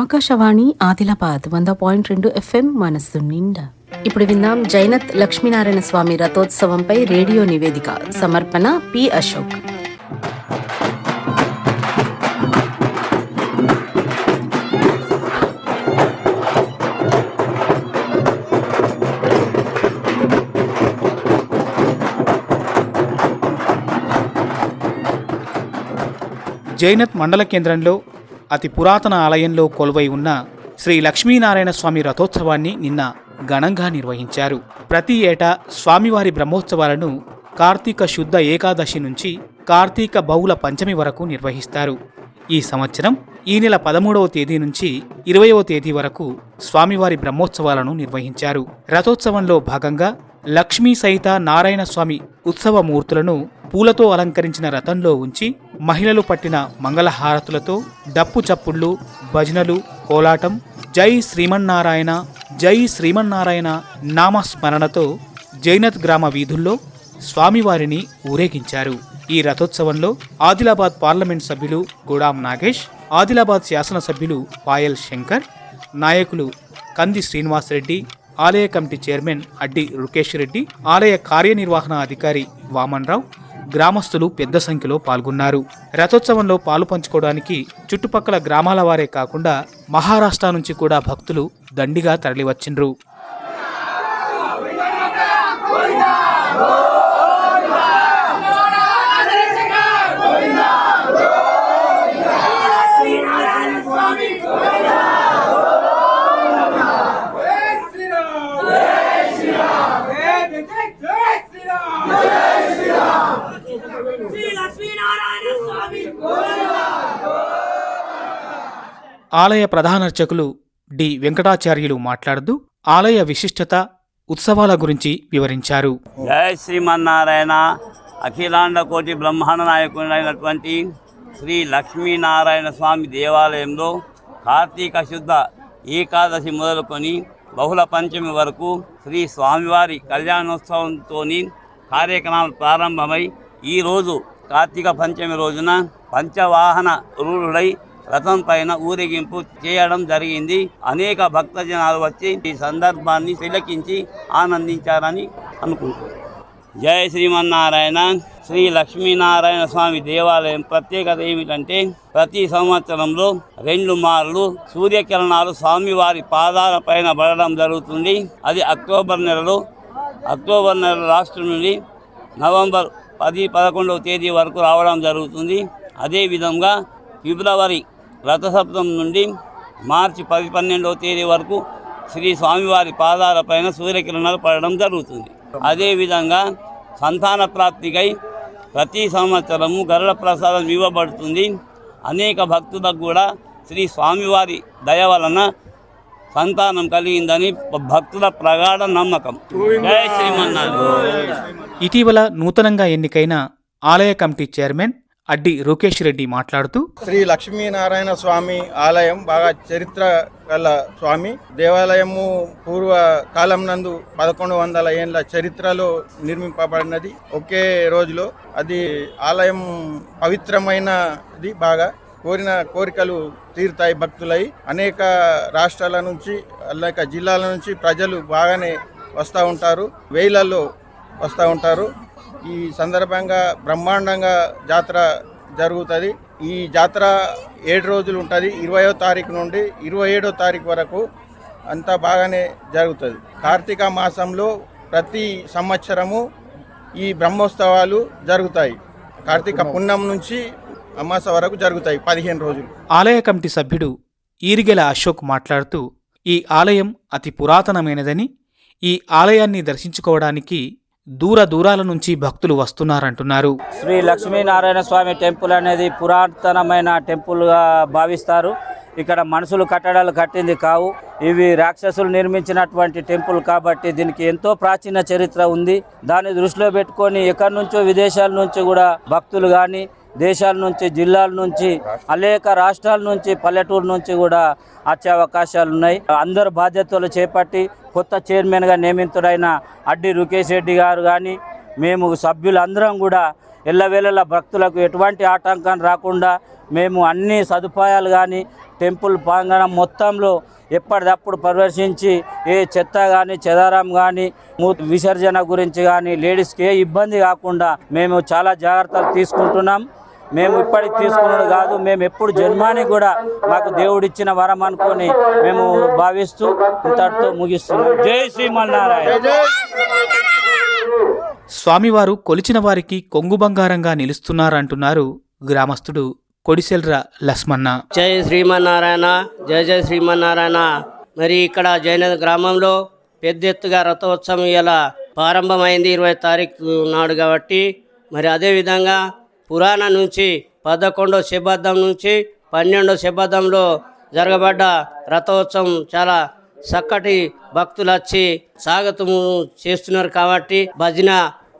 ఆకాశవాణి ఆదిలాబాద్ వంద పాయింట్ రెండు ఎఫ్ఎం మనస్సు నిండా. ఇప్పుడు విందాం జైనత్ లక్ష్మీనారాయణ స్వామి రథోత్సవంపై రేడియో నివేదిక. సమర్పణ పి అశోక్. జైనత్ మండల కేంద్రంలో అతి పురాతన ఆలయంలో కొలువై ఉన్న శ్రీ లక్ష్మీనారాయణ స్వామి రథోత్సవాన్ని నిన్న ఘనంగా నిర్వహించారు. ప్రతి ఏటా స్వామివారి బ్రహ్మోత్సవాలను కార్తీక శుద్ధ ఏకాదశి నుంచి కార్తీక బహుళ పంచమి వరకు నిర్వహిస్తారు. ఈ సంవత్సరం ఈ నెల పదమూడవ తేదీ నుంచి ఇరవయవ తేదీ వరకు స్వామివారి బ్రహ్మోత్సవాలను నిర్వహించారు. రథోత్సవంలో భాగంగా లక్ష్మీ సహిత నారాయణ స్వామి ఉత్సవ మూర్తులను పూలతో అలంకరించిన రథంలో ఉంచి మహిళలు పట్టిన మంగళహారతులతో డప్పు చప్పుళ్ళు భజనలు కోలాటం జై శ్రీమన్నారాయణ జై శ్రీమన్నారాయణ నామస్మరణతో జైనత్ గ్రామ వీధుల్లో స్వామివారిని ఊరేగించారు. ఈ రథోత్సవంలో ఆదిలాబాద్ పార్లమెంట్ సభ్యులు గుడాం నాగేష్ ఆదిలాబాద్ శాసనసభ్యులు పాయల్ శంకర్ నాయకులు కంది శ్రీనివాసరెడ్డి ఆలయ కమిటీ చైర్మన్ అడ్డి రుకేష్ రెడ్డి ఆలయ కార్యనిర్వహణ అధికారి వామన్రావు గ్రామస్తులు పెద్ద సంఖ్యలో పాల్గొన్నారు. రథోత్సవంలో పాలు పంచుకోవడానికి చుట్టుపక్కల గ్రామాల వారే కాకుండా మహారాష్ట్ర నుంచి కూడా భక్తులు దండిగా తరలివచ్చిండ్రు. ఆలయ ప్రధానార్చకులు డి. వెంకటాచార్యులు మాట్లాడుతూ ఆలయ విశిష్టత ఉత్సవాల గురించి వివరించారు. జయ శ్రీమన్నారాయణ అఖిలాండ కోటి బ్రహ్మాండ నాయకుడైనటువంటి శ్రీ లక్ష్మీనారాయణ స్వామి దేవాలయంలో కార్తీక శుద్ధ ఏకాదశి మొదలుకొని బహుళ పంచమి వరకు శ్రీ స్వామివారి కళ్యాణోత్సవంతో కార్యక్రమాలు ప్రారంభమై ఈరోజు కార్తీక పంచమి రోజున పంచవాహన రూఢుడై రథం పైన ఊరేగింపు చేయడం జరిగింది. అనేక భక్తజనాలు వచ్చి ఈ సందర్భాన్ని తిలకించి ఆనందించారని అనుకుంటున్నాను జయ శ్రీమన్నారాయణ. శ్రీ లక్ష్మీనారాయణ స్వామి దేవాలయం ప్రత్యేకత ఏమిటంటే ప్రతి సంవత్సరంలో రెండు మార్లు సూర్యకిరణాలు స్వామివారి పాదాల పైన పడడం జరుగుతుంది. అది అక్టోబర్ నెలలో అక్టోబర్ నెల రాష్ట్రం నుండి నవంబర్ పది పదకొండవ తేదీ వరకు రావడం జరుగుతుంది. అదేవిధంగా ఫిబ్రవరి రథసప్తం నుండి మార్చి పది పన్నెండవ తేదీ వరకు శ్రీ స్వామివారి పాదాలపైన సూర్యకిరణాలు పడడం జరుగుతుంది. అదేవిధంగా సంతాన ప్రాప్తికై ప్రతి సంవత్సరము గరుడ ప్రసాదం ఇవ్వబడుతుంది. అనేక భక్తులకు కూడా శ్రీ స్వామివారి దయ వలన సంతానం కలిగిందని భక్తుల ప్రగాఢ నమ్మకం. జయ శ్రీమన్నారాయణ. ఇటీవల నూతనంగా ఎన్నికైన ఆలయ కమిటీ చైర్మన్ అడ్డి రుకేష్ రెడ్డి మాట్లాడుతూ శ్రీ లక్ష్మీనారాయణ స్వామి ఆలయం బాగా చరిత్ర గల స్వామి. దేవాలయము పూర్వ కాలం నందు పదకొండు వందల ఏళ్ళ చరిత్రలో నిర్మింపబడినది. ఒకే రోజులో అది ఆలయం పవిత్రమైనది. బాగా కోరిన కోరికలు తీరుతాయి భక్తులై. అనేక రాష్ట్రాల నుంచి అనేక జిల్లాల నుంచి ప్రజలు బాగానే వస్తూ ఉంటారు. వేలల్లో వస్తూ ఉంటారు. ఈ సందర్భంగా బ్రహ్మాండంగా జాతర జరుగుతుంది. ఈ జాతర ఏడు రోజులు ఉంటుంది. ఇరవయో తారీఖు నుండి ఇరవై ఏడో తారీఖు వరకు అంతా బాగానే జరుగుతుంది. కార్తీక మాసంలో ప్రతి సంవత్సరము ఈ బ్రహ్మోత్సవాలు జరుగుతాయి. కార్తీక పున్నం నుంచి అమాస వరకు జరుగుతాయి పదిహేను రోజులు. ఆలయ కమిటీ సభ్యుడు ఈరిగెల అశోక్ మాట్లాడుతూ ఈ ఆలయం అతి పురాతనమైనదని ఈ ఆలయాన్ని దర్శించుకోవడానికి దూర దూరాల నుంచి భక్తులు వస్తున్నారంటున్నారు. శ్రీ లక్ష్మీనారాయణ స్వామి టెంపుల్ అనేది పురాతనమైన టెంపుల్గా భావిస్తారు. ఇక్కడ మనుషులు కట్టడాలు కట్టింది కావు. ఇవి రాక్షసులు నిర్మించినటువంటి టెంపుల్ కాబట్టి దీనికి ఎంతో ప్రాచీన చరిత్ర ఉంది. దాన్ని దృష్టిలో పెట్టుకొని ఎక్కడి నుంచో విదేశాల నుంచి కూడా భక్తులు కానీ దేశాల నుంచి జిల్లాల నుంచి అనేక రాష్ట్రాల నుంచి పల్లెటూరు నుంచి కూడా వచ్చే అవకాశాలు ఉన్నాయి. అందరు బాధ్యతలు చేపట్టి కొత్త చైర్మన్గా నియమితుడైన అడ్డి రుకేష్ రెడ్డి గారు కానీ మేము సభ్యులందరం కూడా ఎల్లవేళలా భక్తులకు ఎటువంటి ఆటంకం రాకుండా మేము అన్ని సదుపాయాలు కానీ టెంపుల్ ప్రాంగణం మొత్తంలో ఎప్పటిదప్పుడు పరిరక్షించి ఏ చెత్త కానీ చెదారం కానీ విసర్జన గురించి కానీ లేడీస్కి ఏ ఇబ్బంది కాకుండా మేము చాలా జాగ్రత్తలు తీసుకుంటున్నాం. మేము ఇప్పటికి తీసుకున్నది కాదు మేము ఎప్పుడు జన్మానికి కూడా మాకు దేవుడిచ్చిన వరం అనుకొని మేము భావిస్తూ ఇంతటితో ముగిస్తున్నాం. జై శ్రీమన్నారాయణ. స్వామివారు కొలిచిన వారికి కొంగు బంగారంగా నిలుస్తున్నారంటున్నారు గ్రామస్తుడు కొడిసెల్ర లస్మన్న. జై శ్రీమన్నారాయణ జయ జయ శ్రీమన్నారాయణ. మరి ఇక్కడ జైన గ్రామంలో పెద్ద ఎత్తుగా రథోత్సవం ఇలా ప్రారంభమైంది ఇరవై తారీఖు నాడు కాబట్టి. మరి అదేవిధంగా పురాణం నుంచి పదకొండో శతాబ్దం నుంచి పన్నెండో శతాబ్దంలో జరగబడ్డ రథోత్సవం చాలా చక్కటి భక్తులు వచ్చి స్వాగతము చేస్తున్నారు కాబట్టి భజన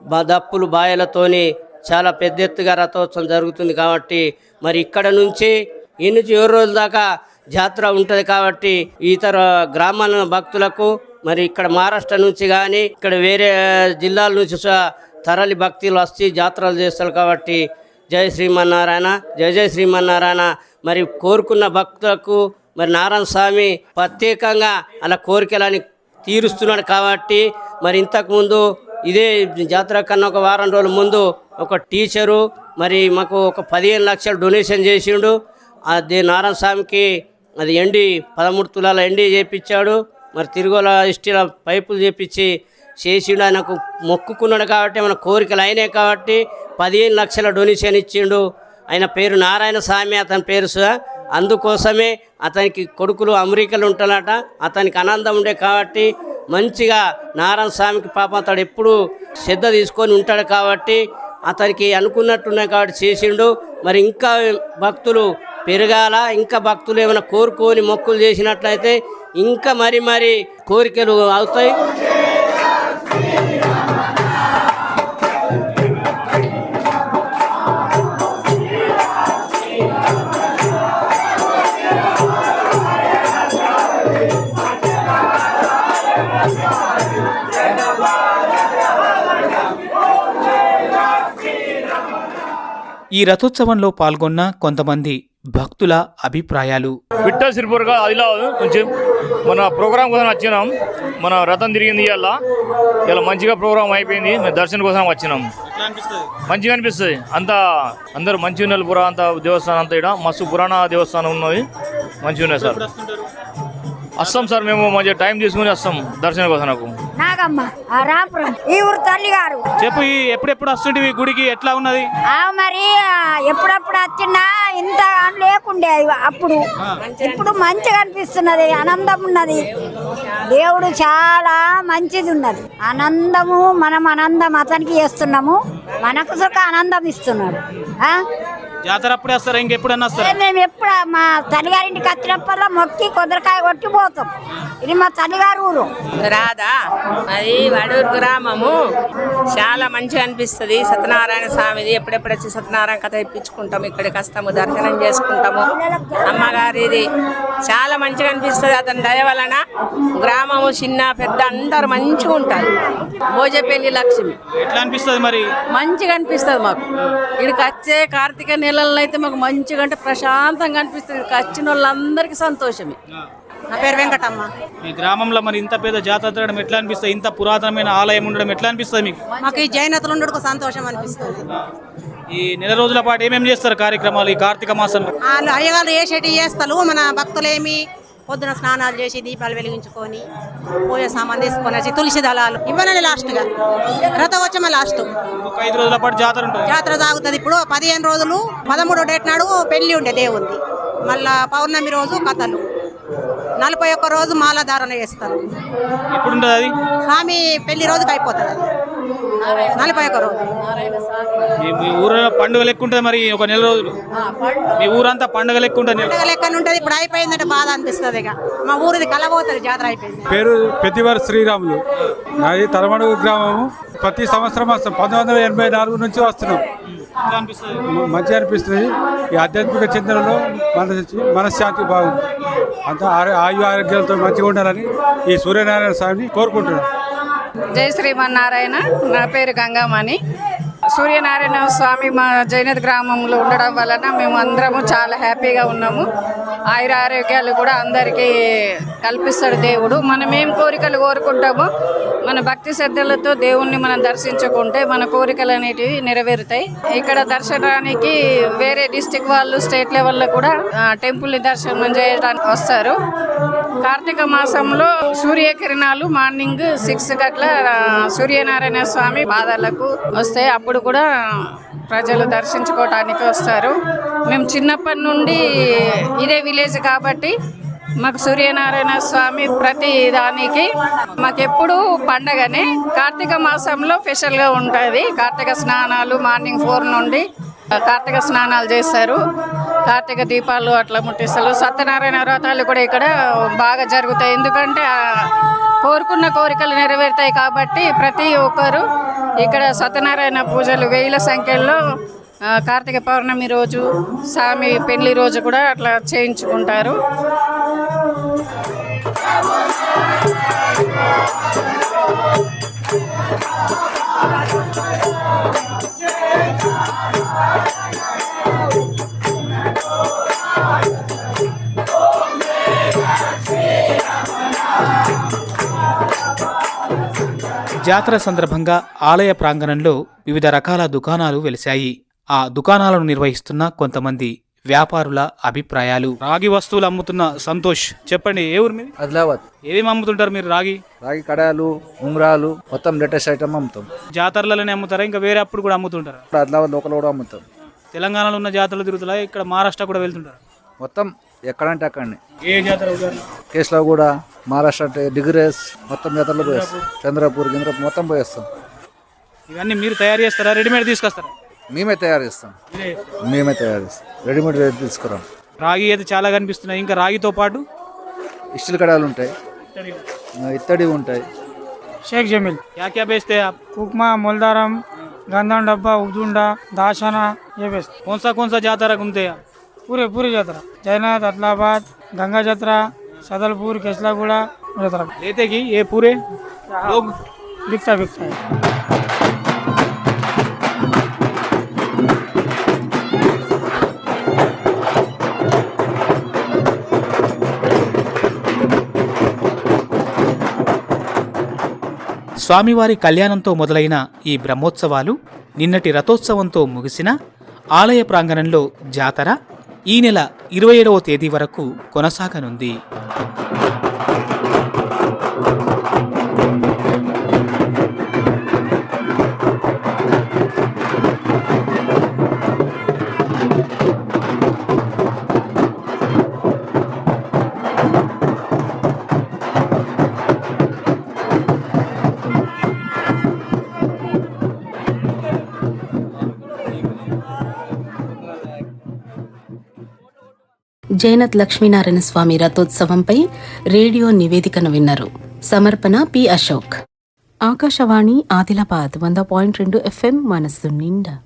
బ- దప్పులు బాయలతోని చాలా పెద్ద ఎత్తుగా రథోత్సవం జరుగుతుంది కాబట్టి మరి ఇక్కడ నుంచి ఈ నుంచి ఏడు రోజుల దాకా జాతర ఉంటుంది కాబట్టి ఇతర గ్రామాల భక్తులకు మరి ఇక్కడ మహారాష్ట్ర నుంచి కానీ ఇక్కడ వేరే జిల్లాల నుంచి సహా తరలి భక్తులు వచ్చి జాతరలు చేస్తారు కాబట్టి జయ శ్రీమన్నారాయణ జయ జయ శ్రీమన్నారాయణ. మరి కోరుకున్న భక్తులకు మరి నారాయణ స్వామి ప్రత్యేకంగా అలా కోరికలని తీరుస్తున్నాడు కాబట్టి మరి ఇంతకుముందు ఇదే జాతర కన్నా ఒక వారం రోజుల ముందు ఒక టీచరు మరి మాకు ఒక పదిహేను లక్షలు డొనేషన్ చేసిండు. అది నారాయణ స్వామికి అది ఎండి పదమూడు తులాల ఎండి చేపించాడు. మరి తిరుగుల ఇష్టిల పైపులు చేపించి చేసిండు. ఆయనకు మొక్కుకున్నాడు కాబట్టి మన కోరికలు అయినాయి కాబట్టి పదిహేను లక్షల డొనేషన్ ఇచ్చిండు. ఆయన పేరు నారాయణ స్వామి అతని పేరు స- అందుకోసమే అతనికి కొడుకులు అమెరికాలో ఉంటారట. అతనికి ఆనందం ఉండే కాబట్టి మంచిగా నారాయణ స్వామికి పాపం అతడు ఎప్పుడు శ్రద్ధ తీసుకొని ఉంటాడు కాబట్టి అతనికి అనుకున్నట్టున్నాయి కాబట్టి చేసిండు. మరి ఇంకా భక్తులు పెరగాల ఇంకా భక్తులు ఏమైనా కోరుకొని మొక్కులు చేసినట్లయితే ఇంకా మరి మరి కోరికలు అవుతాయి. Shri ఈ రథోత్సవంలో పాల్గొన్న కొంతమంది భక్తుల అభిప్రాయాలు. విట్టా సిరిపూర్గా ఆదిలాబాద్ కొంచెం మన ప్రోగ్రామ్ కోసం వచ్చినాం. మన రథం తిరిగింది ఇలా ఇలా మంచిగా ప్రోగ్రామ్ అయిపోయింది. మేము దర్శనం కోసం వచ్చినాం. మంచిగా అనిపిస్తుంది. అంతా అందరూ మంచి ఉన్నారు. పురా అంత దేవస్థానం అంతా ఇక్కడ మస్తు పురాణ దేవస్థానం ఉన్నది. మంచిగా ఉన్నాయి సార్. వస్తాం సార్ మేము మంచిగా టైం తీసుకుని వస్తాం దర్శనం కోసం నాకు. నాగమ్మ ఆ రాంపురం ఈ ఊరు తల్లి గారు. చెప్పు ఈ ఎప్పుడెప్పుడు వస్తుంటివి గుడికి? ఎట్లా ఉన్నది? ఆ మరి ఆ, ఎప్పుడప్పుడు వచ్చినా ఇంత లేకుండే అప్పుడు. ఇప్పుడు మంచిగా అనిపిస్తున్నది ఆనందం ఉన్నది. దేవుడు చాలా మంచిది ఉన్నది. ఆనందము మనం ఆనందం అతనికి చేస్తున్నాము మనకు సుఖ ఆనందం ఇస్తున్నాడు. ఆ? జాతర అప్పుడే వస్తారా? ఇంకెప్పుడన్నా ఏ వస్తారా మేము ఎప్పుడు? మా తల్లిగారింటికి వచ్చినప్పుడల్లా మొక్కి కొబ్బరికాయ కొట్టి పోతాం. ఇది మా తల్లిగారు ఊరు. రాదా? అది వడూరు గ్రామము చాలా మంచిగా అనిపిస్తుంది. సత్యనారాయణ స్వామిది ఎప్పుడెప్పుడు వచ్చి సత్యనారాయణ కథ ఇప్పించుకుంటాము. ఇక్కడికి వస్తాము దర్శనం చేసుకుంటాము. అమ్మగారిది చాలా మంచిగా అనిపిస్తుంది. అతని దయ వలన గ్రామము చిన్న పెద్ద అందరు మంచిగా ఉంటారు. భోజపల్లి లక్ష్మి. ఎట్లా అనిపిస్తుంది మరి? మంచిగా అనిపిస్తుంది మాకు. ఇక్కడికి వచ్చే కార్తీక నెలల్లో అయితే మాకు మంచిగా అంటే ప్రశాంతంగా అనిపిస్తుంది. వచ్చిన వాళ్ళందరికీ సంతోషమే. నా పేరు వెంకటమ్మ. మీ గ్రామంలో మరి ఇంత పెద్ద జాతర జరగడం ఎట్లా అనిపిస్తుంది? ఇంత పురాతనమైన ఆలయం ఉండడం ఎట్లా అనిపిస్తుంది మీకు? మాకు ఈ జైనతలు ఉండడానికి సంతోషం అనిపిస్తుంది. ఈ నెల రోజుల పాటు ఏమేమి చేస్తారు కార్యక్రమాలు ఈ కార్తీక మాసంలో? వాళ్ళు అయ్యగారు ఏ షెట్టి చేస్తారు? మన భక్తులేమి పొద్దున స్నానాలు చేసి దీపాలు వెలిగించుకొని పూజ సామాన్ తీసుకొని వచ్చి తులసి దళాలు ఇవ్వనని లాస్ట్గా. రథోత్సవం లాస్ట్. ఐదు రోజుల పాటు జాతర జాతర సాగుతుంది. ఇప్పుడు పదిహేను రోజులు పదమూడో డేట్ నాడు పెళ్ళి ఉండే దేవుంది మళ్ళా పౌర్ణమి రోజు కథలు. నలభై ఒక్క రోజు మాలధారణ చేస్తారు. ఎప్పుడు ఉంటుంది అది? స్వామి పెళ్ళి రోజుకి అయిపోతుంది అది. నలభై ఒక్క రోజు. మీ- ఊరిలో పండుగ లెక్క ఉంటుంది మరి ఒక నెల రోజులు? మీ ఊరంతా పండుగ లెక్క ఉంటుంది పండగ లెక్కన ఉంటుంది ఇప్పుడు అయిపోయిందంటే బాధ అనిపిస్తుంది ఇక. మా ఊరిది కలబోతుంది జాతర అయిపోయింది. పేరు పెద్దివారి శ్రీరాములు. నాది తలమడుగు గ్రామము. ప్రతి సంవత్సరం వస్తాం. పంతొమ్మిది వందల ఎనభై నాలుగు నుంచి వస్తున్నాం. మంచిగా అనిపిస్తుంది. ఈ ఆధ్యాత్మిక చింతనలో మన మనశ్శాంతి బాగుంది. అంతా ఆయు ఆరోగ్యాలతో మంచిగా ఉండాలని ఈ సూర్యనారాయణ స్వామిని కోరుకుంటున్నాను జై శ్రీమన్నారాయణ. నా పేరు గంగామణి. సూర్యనారాయణ స్వామి మా జైనత్ గ్రామంలో ఉండడం వలన మేము అందరము చాలా హ్యాపీగా ఉన్నాము. ఆయుర ఆరోగ్యాలు కూడా అందరికీ కల్పిస్తాడు దేవుడు. మనం ఏం కోరికలు కోరుకుంటామో మన భక్తి శ్రద్ధలతో దేవుణ్ణి మనం దర్శించుకుంటే మన కోరికలు అనేటివి నెరవేరుతాయి. ఇక్కడ దర్శనానికి వేరే డిస్టిక్ వాళ్ళు స్టేట్ లెవెల్లో కూడా టెంపుల్ టెంపుల్ని దర్శనం చేయడానికి వస్తారు. కార్తీక మాసంలో సూర్యకిరణాలు మార్నింగ్ సిక్స్ గట్ల సూర్యనారాయణ స్వామి బాధలకు వస్తాయి అప్పుడు కూడా ప్రజలు దర్శించుకోవటానికి వస్తారు. మేము చిన్నప్పటి నుండి ఇదే విలేజ్ కాబట్టి మాకు సూర్యనారాయణ స్వామి ప్రతి దానికి మాకెప్పుడు పండగనే కార్తీక మాసంలో స్పెషల్గా ఉంటుంది. కార్తీక స్నానాలు మార్నింగ్ ఫోర్ నుండి కార్తీక స్నానాలు చేస్తారు. కార్తీక దీపాలు అట్లా ముట్టిస్తారు. సత్యనారాయణ వ్రతాలు కూడా ఇక్కడ బాగా జరుగుతాయి. ఎందుకంటే కోరుకున్న కోరికలు నెరవేరుతాయి కాబట్టి ప్రతి ఒక్కరు ఇక్కడ సత్యనారాయణ పూజలు వేల సంఖ్యలో కార్తీక పౌర్ణమి రోజు స్వామి పెళ్ళి రోజు కూడా అట్లా చేయించుకుంటారు. జాతర సందర్భంగా ఆలయ ప్రాంగణంలో వివిధ రకాల దుకాణాలు వెలిశాయి. ఆ దుకాణాలను నిర్వహిస్తున్న కొంతమంది వ్యాపారుల అభిప్రాయాలు. రాగి వస్తువులు అమ్ముతున్న సంతోష్ చెప్పండి ఏ ఊరు మీది? ఆదిలాబాద్. ఏమేమి అమ్ముతుంటారు మీరు రాగి? రాగి కడాలు ఉంగరాలు మొత్తం లేటెస్ట్ ఐటమ్ అమ్ముతాం. జాతరలలోనే అమ్ముతారా? ఇంకా వేరే అప్పుడు కూడా అమ్ముతుంటారా? ఆదిలాబాద్ లోకల్ కూడా అమ్ముతాం. తెలంగాణలో ఉన్న జాతరలు తిరుగుతున్నా ఇక్కడ మహారాష్ట్ర కూడా వెళ్తుంటారు? మొత్తం ఎక్కడంటే అక్కడనే. ఏ జాతర? కేసులో కూడా మహారాష్ట్ర అంటే డిగ్రేస్ మొత్తం జాతరలో పోయేస్తాం. చంద్రపూర్ గింద్రపూర్ మొత్తం పోయేస్తాం. ఇవన్నీ మీరు తయారు చేస్తారా? రెడీమేడ్ తీసుకొస్తారా? మేమే తయారు చేస్తాం మేమే తయారు చేస్తాం రెడీమేడ్ తీసుకురాం రాగి అయితే చాలా కనిపిస్తున్నాయి ఇంకా రాగితో పాటు స్టీల్ కడాలు ఉంటాయి ఆ, ఇత్తడి ఉంటాయి शेख जमील क्या क्या बेचते हैं आप उपमा मोलदारम गंदम डब्बा उजुंडा दाशाना ये बेचते कौन सा कौन सा जातरा घूमते हैं आप पूरे पूरी यात्रा जयनाथ अदलाबाद गंगा यात्रा सदलपुर केसलागुड़ा यात्रा लेते कि ये पूरे लोग बिकता बिकता है స్వామివారి కళ్యాణంతో మొదలైన ఈ బ్రహ్మోత్సవాలు నిన్నటి రథోత్సవంతో ముగిసిన ఆలయ ప్రాంగణంలో జాతర ఈ నెల ఇరవై ఏడవ తేదీ వరకు కొనసాగనుంది. జైనత్ లక్ష్మీనారాయణ స్వామి రథోత్సవంపై రేడియో నివేదికను విన్నారు. సమర్పణ పి అశోక్. ఆకాశవాణి ఆదిలాబాద్ వంద పాయింట్ రెండు ఎఫ్ఎం మనస్సు నిండా.